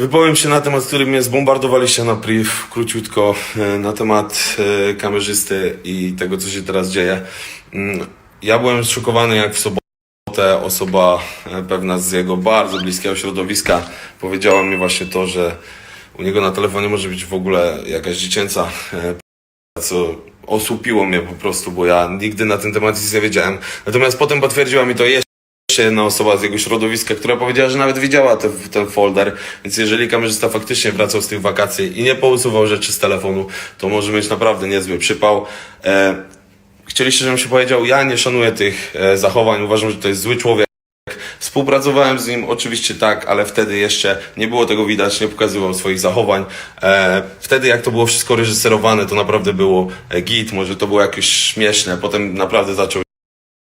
Wypowiem się na temat, który mnie zbombardowaliście na priv, króciutko, e, na temat e, kamerzysty i tego, co się teraz dzieje. Mm, Ja byłem zszokowany, jak w sobotę osoba e, pewna z jego bardzo bliskiego środowiska powiedziała mi właśnie to, że u niego na telefonie może być w ogóle jakaś dziecięca co osłupiło mnie po prostu, bo ja nigdy na ten temat nic nie wiedziałem. Natomiast potem potwierdziła mi to jeszcze jedna osoba z jego środowiska, która powiedziała, że nawet widziała te, ten folder, więc jeżeli kamerzysta faktycznie wracał z tych wakacji i nie pousuwał rzeczy z telefonu, to może mieć naprawdę niezły przypał. E, chcieliście, żebym się powiedział, ja nie szanuję tych e, zachowań, uważam, że to jest zły człowiek. Współpracowałem z nim, oczywiście tak, ale wtedy jeszcze nie było tego widać, nie pokazywał swoich zachowań. E, wtedy jak to było wszystko reżyserowane, to naprawdę było e, git, może to było jakieś śmieszne, potem naprawdę zaczął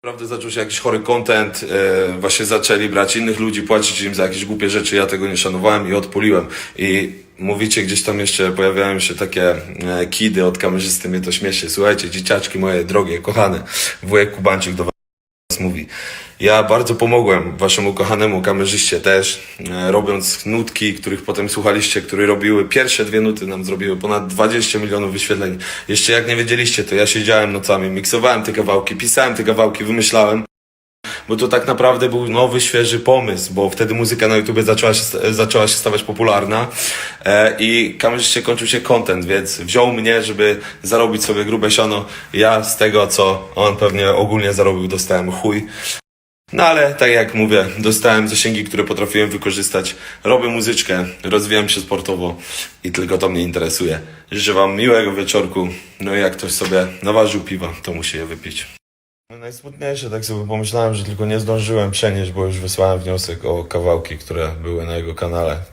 Naprawdę zaczął się jakiś chory content, e, właśnie zaczęli brać innych ludzi, płacić im za jakieś głupie rzeczy, ja tego nie szanowałem i odpoliłem. I mówicie, gdzieś tam jeszcze pojawiają się takie e, kidy od kamerzysty, mnie to śmieszy. Słuchajcie, dzieciaczki moje drogie, kochane, wujek Kubańczyk do was mówi. Ja bardzo pomogłem waszemu kochanemu kamerzyście też, e, robiąc nutki, których potem słuchaliście, które robiły pierwsze dwie nuty, nam zrobiły ponad 20 milionów wyświetleń. Jeszcze jak nie wiedzieliście, to ja siedziałem nocami, miksowałem te kawałki, pisałem te kawałki, wymyślałem. Bo to tak naprawdę był nowy, świeży pomysł, bo wtedy muzyka na YouTube zaczęła się, zaczęła się stawać popularna e, i kamerzyście kończył się content, więc wziął mnie, żeby zarobić sobie grube siano. Ja z tego, co on pewnie ogólnie zarobił, dostałem chuj. No ale tak jak mówię, dostałem zasięgi, które potrafiłem wykorzystać. Robię muzyczkę, rozwijam się sportowo i tylko to mnie interesuje. Życzę Wam miłego wieczorku. No i jak ktoś sobie naważył piwa, to musi je wypić. No najsmutniejsze, tak sobie pomyślałem, że tylko nie zdążyłem przenieść, bo już wysłałem wniosek o kawałki, które były na jego kanale.